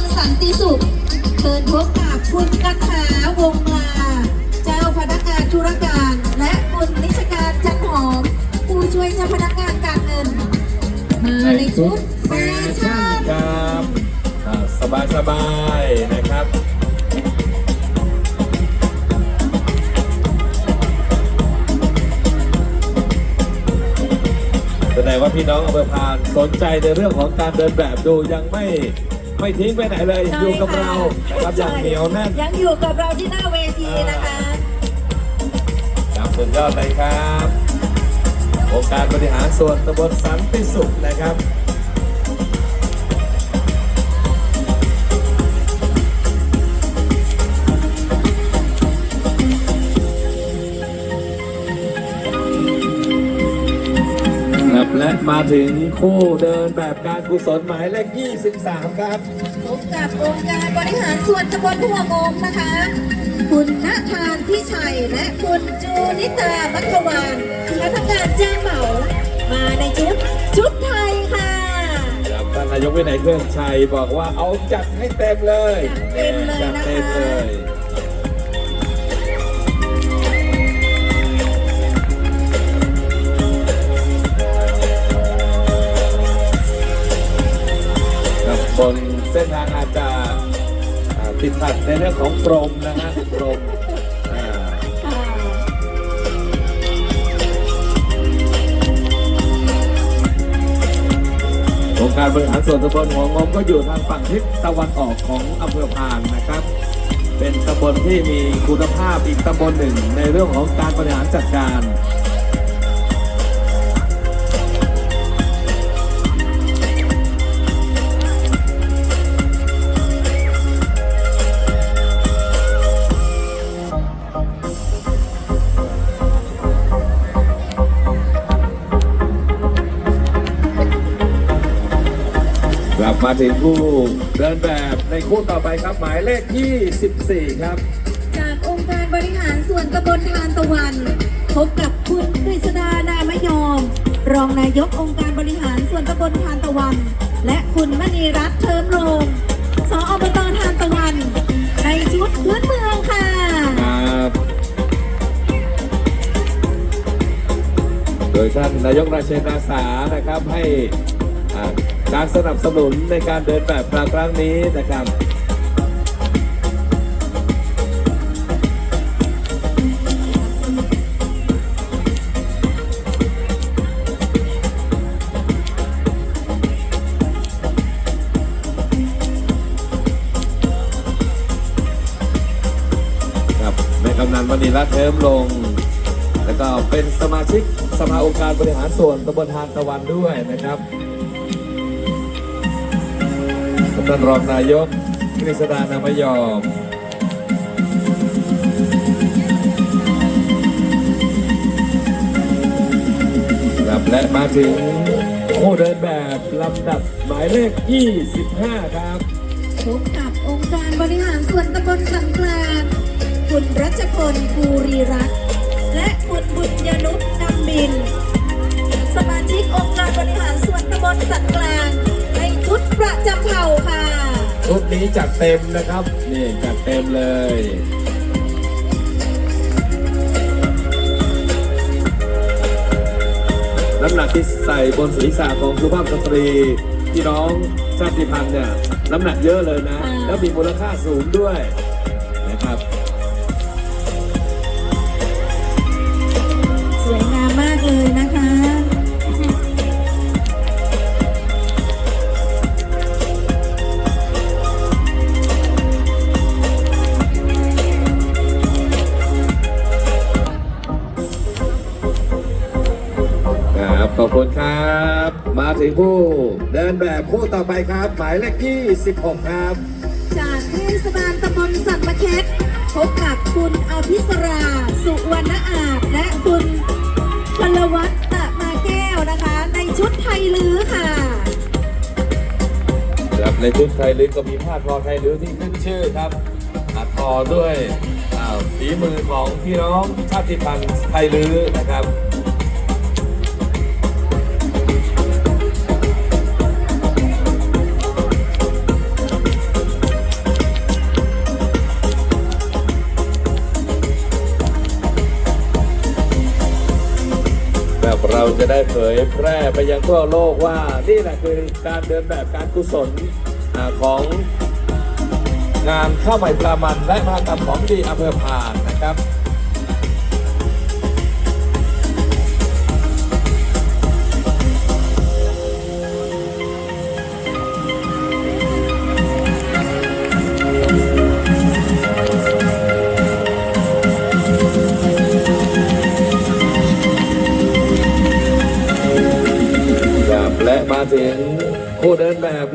ลสันติสุขเชิญพบกับคุณกันหาวงมา เจ้าพนักงานธุรการ และคุณนิชการจันหอม ผู้ช่วยเจ้าพนักงานการเงินมาในชุดแฟชั่นครับสบายสบายๆนะครับแสดงว่าพี่น้องอำเภอพานสนใจในเรื่องของการเดินแบบดูยังไม่ ไม่ทิ้งไปไหนเลยใช่อยู่กับค่ะเรานะครับอย่างเหนียวแน่นยังอยู่กับเราที่หน้าเวทีนะคะครับสุดยอดเลยครับองค์การบริหารส่วนตำบลสันติสุขนะครับครับ ถึงคู่เดินแบบการกุศลหมายเลข 23 ครับ พบกับองค์การบริหารส่วนตำบลหัวงงนะคะ คุณณทานพิชัยและคุณจูนิตามัควานพนักงานแจ้งเหมามาในชุดชุดไทยค่ะครับท่านนายกวินัยเครื่องชัยบอกว่าเอาจัดให้เต็มเลยจัดเต็มเลยนะคะ บนเส้นทางอาจจะติดขัดในเรื่องของกรมนะฮะกรมอ่าค่ะองค์การบริหารส่วนตำบลหัวงมก็อยู่ทางฝั่งทิศตะวันออกของอำเภอพานนะครับ เป็นตำบลที่มีคุณภาพอีกตำบลหนึ่งในเรื่องของการบริหารจัดการ มาถึงผู้เดินแบบในคู่ต่อไปครับหมายเลขที่14ครับ จากองค์การบริหารส่วนตำบลทานตะวัน พบกับคุณกฤษดานามยอม รองนายกองค์การบริหารส่วนตำบลทานตะวัน และคุณมณีรัตน์เทิมโรงสออบตทานตะวัน ในชุดพื้นเมืองค่ะ ครับโดยท่านนายกราชเชนอาสานะครับให้อ่า การสนับสนุนในการเดินแบบครั้งนี้นะครับครับในกำนันมณีรัตน์เทิมลง แล้วก็เป็นสมาชิกสภาองค์การบริหารส่วนตำบลทานตะวันด้วยนะครับ ท่านรองนายกกฤษดานามยอมครับและมาถึงผู้เดินแบบลำดับหมายเลข 25 ครับพบกับองค์การบริหารส่วนตำบลสันกลางคุณรัชพลภูรีรัตน์และคุณบุญยนุษนำบิน สมาชิกองค์การบริหารส่วนตำบลสันกลาง ในชุดประจำเผ่าค่ะ ชุดนี้จัดเต็มนะครับ นี่จัดเต็มเลย น้ำหนักที่ใส่บนศีรษะของสุภาพสตรีพี่น้องชาติพันธุ์เนี่ย น้ำหนักเยอะเลยนะอ่าแล้วมีมูลค่าสูงด้วย มาถึงผู้เดินแบบคู่ต่อไปครับ หมายเลขที่ 16 ครับ จากเทศบาลตำบลสันมะเค็ดพบกับคุณอภิสรา สุวรรณอาจและคุณพลวัตตะมาแก้วนะคะ ในชุดไทยลื้อค่ะครับในชุดไทยลื้อก็มีผ้าทอไทยลื้อที่ขึ้นชื่อครับอัดทอด้วยอ่าฝีมือของพี่น้องชาติพันธุ์ไทยลื้อนะครับ ได้เผยแพร่ไปยังทั่วโลกว่านี่แหละคือการเดินแบบการกุศลของงานข้าวใหม่ปลามันและมหกรรมของดีอำเภอพานนะครับ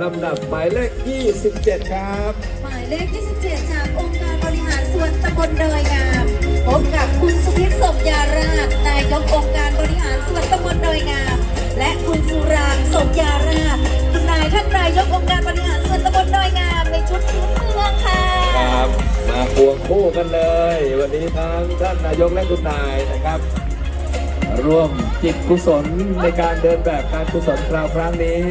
ลำดับหมายเลข 27 ครับ หมายเลข 27 จากองค์การบริหารส่วนตำบลดอยงามพบกับคุณสุพิษสมยาราชนายกองค์การบริหารส่วนตำบลดอยงาม และคุณสุรางค์สมยาราชคุณนายท่านนายกองค์การบริหารส่วนตำบลดอยงามในชุดพื้นเมืองค่ะครับ มาควงคู่กันเลย วันนี้ทั้งท่านนายกและคุณนายนะครับ ร่วมจิตกุศลในการเดินแบบการกุศลคราวครั้งนี้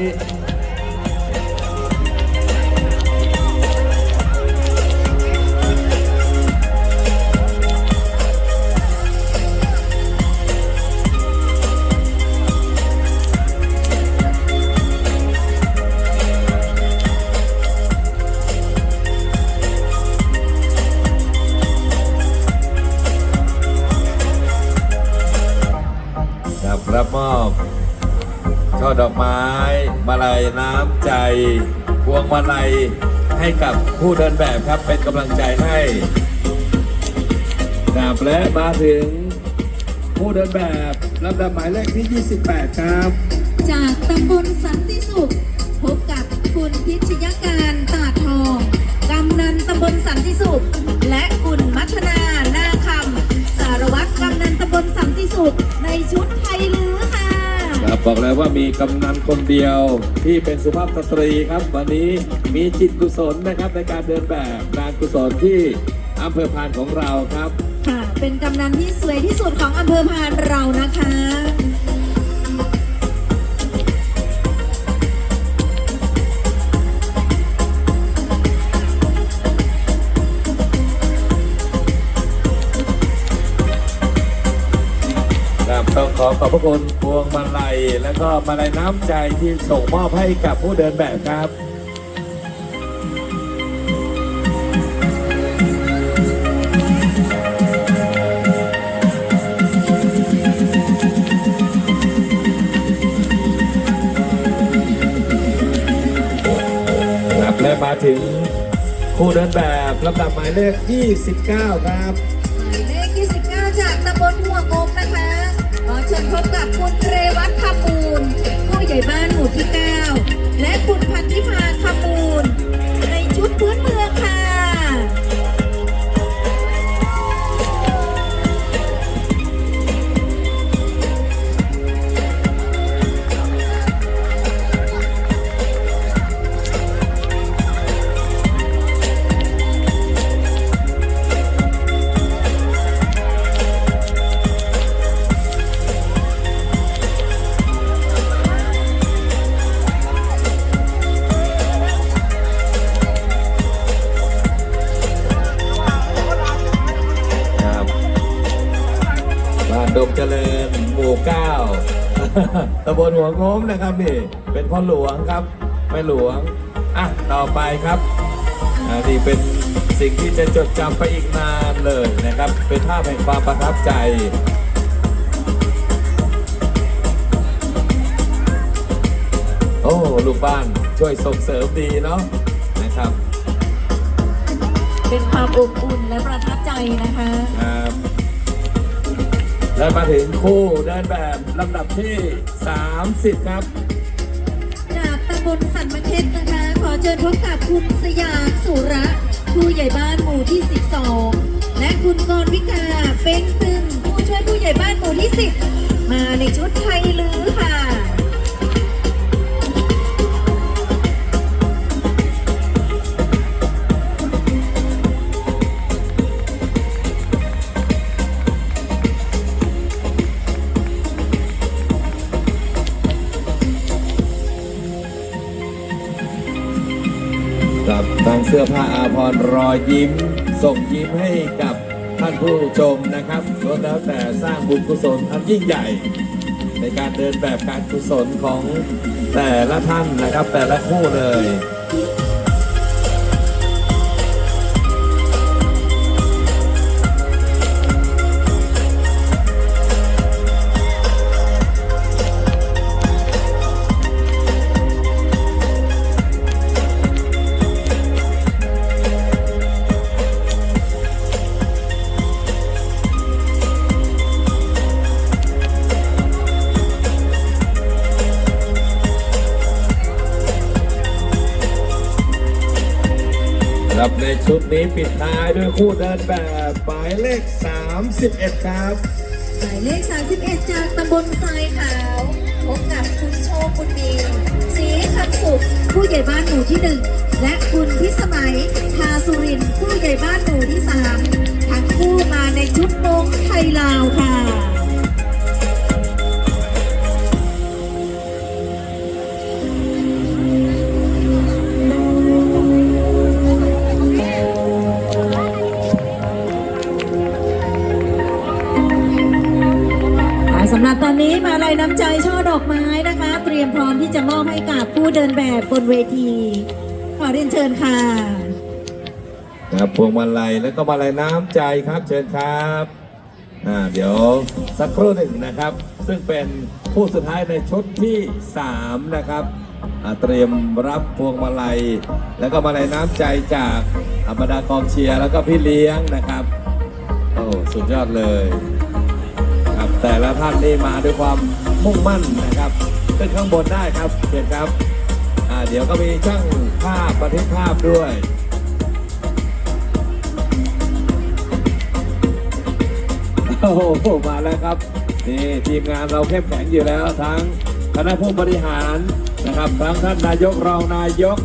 ดอกไม้ มาลัยน้ำใจพวงมาลัยให้กับผู้เดินแบบครับ เป็นกำลังใจให้ครับและมาถึงผู้เดินแบบลำดับหมายเลขที่ 28 ครับ จากตำบลสันติสุข พบกับคุณพิชยการตาทองกำนันตำบลสันติสุข และคุณมัทนานาคำสารวัตรกำนันตำบลสันติสุข ในชุดไทยลือ ครับบอกเลยวว่ามีกำนันคนเดียวที่เป็นสุภาพสตรีครับ วันนี้มีจิตกุศลนะครับในการเดินแบบการกุศลที่อำเภอพานของเราครับ ค่ะ เป็นกำนันที่สวยที่สุดของอำเภอพานเรานะคะ ขอขอบพระคุณพวงมาลัยแล้วก็มาลัยน้ำใจที่ส่งมอบให้กับผู้เดินแบบครับครับและมาถึงผู้เดินแบบลำดับหมายเลข 29 ครับ หมายเลข29 จากตำบล เชิญพบกับคุณเรวัตคำมูล ผู้ใหญ่บ้านหมู่ที่ 9 และคุณพันธิพาคำมูล ในชุดพื้นเมือง ดงเจริญหมู่เก้าตำบลหัวโง้มนะครับนี่ เป็นพ่อหลวงครับแม่หลวง อะ ต่อไปครับอ่านี่เป็นสิ่งที่จะจดจำไปอีกนานเลยนะครับ เป็นภาพแห่งความประทับใจโอ้ลูกบ้านช่วยส่งเสริมดีเนาะนะครับ เป็นความอบอุ่นและประทับใจนะคะ และมาถึงคู่เดินแบบลำดับที่ 30 ครับ จากตำบลสันมะเข็ดนะคะ ขอเชิญพบกับคุณสยามสุระผู้ใหญ่บ้านหมู่ที่ 12 และคุณกรวิกาเป็นตึงผู้ช่วยผู้ใหญ่บ้านหมู่ที่ 10 มาในชุดไทยเลย กับทางเสื้อผ้าอาภรณ์รอยยิ้ม ส่งยิ้มให้กับท่านผู้ชมนะครับล้วนแล้วแต่สร้างบุญกุศลอันยิ่งใหญ่ ในการเดินแบบการกุศลของแต่ละท่านนะครับ แต่ละคู่เลย ครับในชุดนี้ปิดท้ายด้วยคู่เดินแบบหมายเลข 31 ครับหมายเลข 31 จากตำบลทรายขาวพบกับคุณโชคุณมีศรีคำสุข ผู้ใหญ่บ้านหมู่ที่หนึ่งและคุณพิสมัยทาสุริน ผู้ใหญ่บ้านหมู่ที่สามทั้งคู่มาในชุดมงไทยลาวค่ะ ดอกไม้นะคะ เตรียมพร้อมที่จะมอบให้กับผู้เดินแบบบนเวที ขอเรียนเชิญค่ะครับพวงมาลัยแล้วก็มาลัยน้ำใจครับเชิญครับอ่าเดี๋ยวสักครู่หนึ่งนะครับ ซึ่งเป็นผู้สุดท้ายในชุดที่ 3 นะครับอ่าเตรียมรับพวงมาลัย แล้วก็มาลัยน้ำใจจากอ่าบรรดากองเชียร์แล้วก็พี่เลี้ยงนะครับโอ้สุดยอดเลย แต่ละท่านนี่มาด้วยความมุ่งมั่นนะครับขึ้นข้างบนได้ครับเชิญครับเดี๋ยวก็มีช่างภาพบันทึกภาพด้วยโอ้โหมาแล้วครับนี่ทีมงานเราเข้มแข็งอยู่แล้วทั้งคณะผู้บริหารนะครับทั้งท่านนายกรองนายก